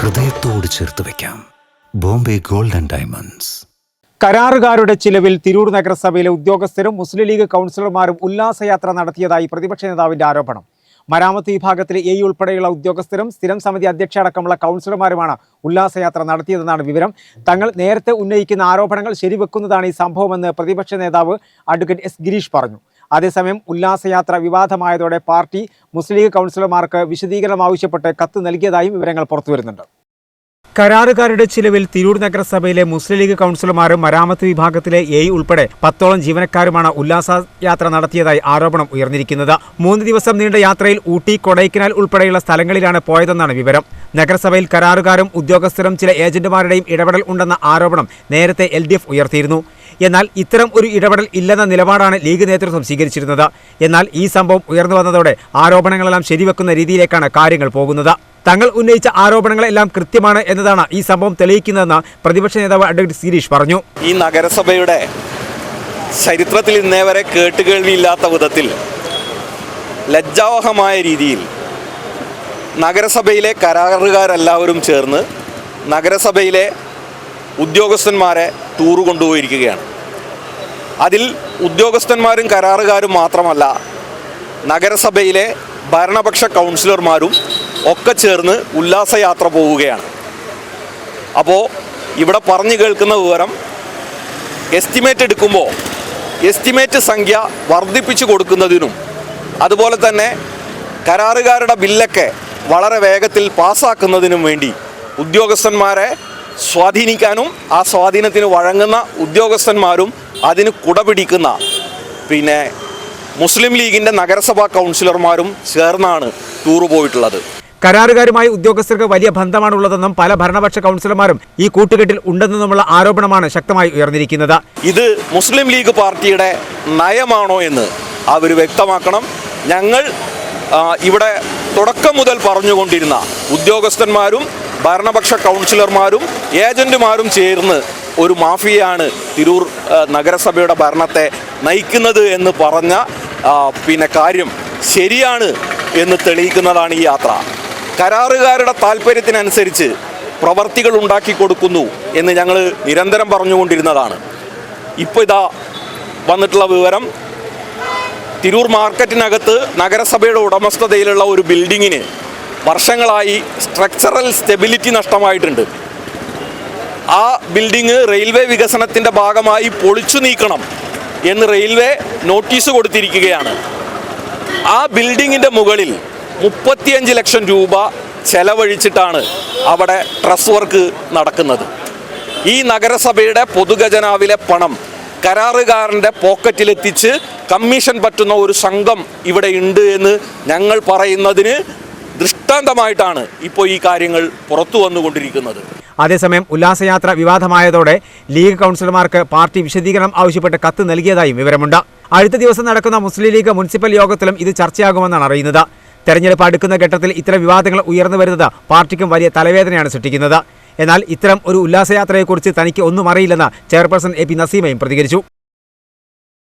ഹൃദയത്തോട് ചേർത്ത് വെക്കാം. Bombay golden diamonds. കരാറുകാരുടെ ചിലവിൽ തിരൂർ നഗരസഭയിലെ ഉദ്യോഗസ്ഥരും മുസ്ലിം ലീഗ് കൗൺസിലർമാരും ഉല്ലാസയാത്ര നടത്തിയതായി പ്രതിപക്ഷ നേതാവിന്റെ ആരോപണം. മരാമത്ത് വിഭാഗത്തിലെ എ ഉൾപ്പെടെയുള്ള ഉദ്യോഗസ്ഥരും സ്ഥിരം സമിതി അധ്യക്ഷ അടക്കമുള്ള കൗൺസിലർമാരുമാണ് ഉല്ലാസയാത്ര നടത്തിയതെന്നാണ് വിവരം. തങ്ങൾ നേരത്തെ ഉന്നയിക്കുന്ന ആരോപണങ്ങൾ ശരിവെക്കുന്നതാണ് ഈ സംഭവമെന്ന് പ്രതിപക്ഷ നേതാവ് അഡ്വക്കേറ്റ് എസ് ഗിരീഷ് പറഞ്ഞു. അതേസമയം ഉല്ലാസയാത്ര വിവാദമായതോടെ പാർട്ടി മുസ്ലിം ലീഗ് കൗൺസിലർമാർക്ക് വിശദീകരണം ആവശ്യപ്പെട്ട് കത്ത് നൽകിയതായും വിവരങ്ങൾ പുറത്തുവരുന്നുണ്ട് കരാറുകാരുടെ ചിലവിൽ തിരൂർ നഗരസഭയിലെ മുസ്ലിം ലീഗ് കൗൺസിലർമാരും മരാമത്ത് വിഭാഗത്തിലെ എ ഉൾപ്പെടെ പത്തോളം ജീവനക്കാരുമാണ് ഉല്ലാസയാത്ര നടത്തിയതായി ആരോപണം ഉയർന്നിരിക്കുന്നത്. മൂന്ന് ദിവസം നീണ്ട യാത്രയിൽ ഊട്ടി കൊടൈക്കനാൽ ഉൾപ്പെടെയുള്ള സ്ഥലങ്ങളിലാണ് പോയതെന്നാണ് വിവരം. നഗരസഭയിൽ കരാറുകാരും ഉദ്യോഗസ്ഥരും ചില ഏജന്റുമാരുടെയും ഇടപെടൽ ഉണ്ടെന്ന ആരോപണം നേരത്തെ എൽ ഉയർത്തിയിരുന്നു. എന്നാൽ ഇത്തരം ഒരു ഇടപെടൽ ഇല്ലെന്ന നിലപാടാണ് ലീഗ് നേതൃത്വം സ്വീകരിച്ചിരുന്നത്. എന്നാൽ ഈ സംഭവം ഉയർന്നു വന്നതോടെ ആരോപണങ്ങളെല്ലാം ശരിവെക്കുന്ന രീതിയിലേക്കാണ് കാര്യങ്ങൾ പോകുന്നത്. തങ്ങൾ ഉന്നയിച്ച ആരോപണങ്ങളെല്ലാം കൃത്യമാണ് എന്നതാണ് ഈ സംഭവം തെളിയിക്കുന്നതെന്ന് പ്രതിപക്ഷ നേതാവ് അഡ്വക്കേറ്റ് സിരീഷ് പറഞ്ഞു. ഈ നഗരസഭയുടെ ചരിത്രത്തിൽ ഇന്നേ വരെ കേട്ടുകേൾവിയില്ലാത്ത വിധത്തിൽ ലജ്ജാവഹമായ രീതിയിൽ നഗരസഭയിലെ കരാറുകാരെല്ലാവരും ചേർന്ന് നഗരസഭയിലെ ഉദ്യോഗസ്ഥന്മാരെ ടൂറ് കൊണ്ടുപോയിരിക്കുകയാണ്. അതിൽ ഉദ്യോഗസ്ഥന്മാരും കരാറുകാരും മാത്രമല്ല നഗരസഭയിലെ ഭരണപക്ഷ കൗൺസിലർമാരും ഒക്കെ ചേർന്ന് ഉല്ലാസയാത്ര പോവുകയാണ്. അപ്പോൾ ഇവിടെ പറഞ്ഞു കേൾക്കുന്ന വിവരം എസ്റ്റിമേറ്റ് എടുക്കുമ്പോൾ എസ്റ്റിമേറ്റ് സംഖ്യ വർദ്ധിപ്പിച്ചു കൊടുക്കുന്നതിനും അതുപോലെ തന്നെ കരാറുകാരുടെ ബില്ലൊക്കെ വളരെ വേഗത്തിൽ പാസ്സാക്കുന്നതിനും വേണ്ടി ഉദ്യോഗസ്ഥന്മാരെ സ്വാധീനിക്കാനും ആ സ്വാധീനത്തിന് വഴങ്ങുന്ന ഉദ്യോഗസ്ഥന്മാരും അതിന് കുടപിടിക്കുന്ന പിന്നെ മുസ്ലിം ലീഗിന്റെ നഗരസഭാ കൗൺസിലർമാരും ചേർന്നാണ് ടൂർ പോയിട്ടുള്ളത്. കരാറുകാരുമായി ഉദ്യോഗസ്ഥർക്ക് വലിയ ബന്ധമാണുള്ളതെന്നും പല ഭരണപക്ഷ കൗൺസിലർമാരും ഈ കൂട്ടുകെട്ടിൽ ഉണ്ടെന്നുമുള്ള ആരോപണമാണ് ശക്തമായി ഉയർന്നിരിക്കുന്നത്. ഇത് മുസ്ലിം ലീഗ് പാർട്ടിയുടെ നയമാണോ എന്ന് അവർ വ്യക്തമാക്കണം. ഞങ്ങൾ ഇവിടെ തുടക്കം മുതൽ പറഞ്ഞുകൊണ്ടിരുന്ന ഉദ്യോഗസ്ഥന്മാരും ഭരണപക്ഷ കൗൺസിലർമാരും ഏജന്റുമാരും ചേർന്ന് ഒരു മാഫിയയാണ് തിരൂർ നഗരസഭയുടെ ഭരണത്തെ നയിക്കുന്നത് എന്ന് പറഞ്ഞ പിന്നെ കാര്യം ശരിയാണ് എന്ന് തെളിയിക്കുന്നതാണ് ഈ യാത്ര. കരാറുകാരുടെ താല്പര്യത്തിനനുസരിച്ച് പ്രവർത്തികൾ ഉണ്ടാക്കി കൊടുക്കുന്നു എന്ന് ഞങ്ങൾ നിരന്തരം പറഞ്ഞുകൊണ്ടിരുന്നതാണ്. ഇപ്പോൾ ഇതാ വന്നിട്ടുള്ള വിവരം. തിരൂർ മാർക്കറ്റിനകത്ത് നഗരസഭയുടെ ഉടമസ്ഥതയിലുള്ള ഒരു ബിൽഡിങ്ങിന് വർഷങ്ങളായി സ്ട്രക്ചറൽ സ്റ്റെബിലിറ്റി നഷ്ടമായിട്ടുണ്ട്. ആ ബിൽഡിങ് റെയിൽവേ വികസനത്തിന്റെ ഭാഗമായി പൊളിച്ചു നീക്കണം എന്ന് റെയിൽവേ നോട്ടീസ് കൊടുത്തിരിക്കുകയാണ്. ആ ബിൽഡിങ്ങിന്റെ മുകളിൽ മുപ്പത്തിയഞ്ച് ലക്ഷം രൂപ ചെലവഴിച്ചിട്ടാണ് അവിടെ ട്രസ് വർക്ക് നടക്കുന്നത്. ഈ നഗരസഭയുടെ പൊതുഖജനാവിലെ പണം കരാറുകാരന്റെ പോക്കറ്റിലെത്തിച്ച് കമ്മീഷൻ പറ്റുന്ന ഒരു സംഘം ഇവിടെ ഉണ്ട് എന്ന് ഞങ്ങൾ പറയുന്നതിന് ദൃഷ്ടാന്തമായിട്ടാണ് ഇപ്പോൾ ഈ കാര്യങ്ങൾ പുറത്തു വന്നുകൊണ്ടിരിക്കുന്നത്. അതേസമയം ഉല്ലാസയാത്ര വിവാദമായതോടെ ലീഗ് കൗൺസിലർമാർക്ക് പാർട്ടി വിശദീകരണം ആവശ്യപ്പെട്ട് കത്ത് നൽകിയതായും വിവരമുണ്ട്. അടുത്ത ദിവസം നടക്കുന്ന മുസ്ലിം ലീഗ് മുനിസിപ്പൽ യോഗത്തിലും ഇത് ചർച്ചയാകുമെന്നാണ് അറിയുന്നത്. തെരഞ്ഞെടുപ്പ് അടുക്കുന്ന ഘട്ടത്തിൽ ഇത്തരം വിവാദങ്ങൾ ഉയർന്നു വരുന്നത് പാർട്ടിക്കും വലിയ തലവേദനയാണ് സൃഷ്ടിക്കുന്നത്. എന്നാൽ ഇത്തരം ഒരു ഉല്ലാസയാത്രയെക്കുറിച്ച് തനിക്ക് ഒന്നും അറിയില്ലെന്ന് ചെയർപേഴ്സൺ എ പി നസീമയും പ്രതികരിച്ചു.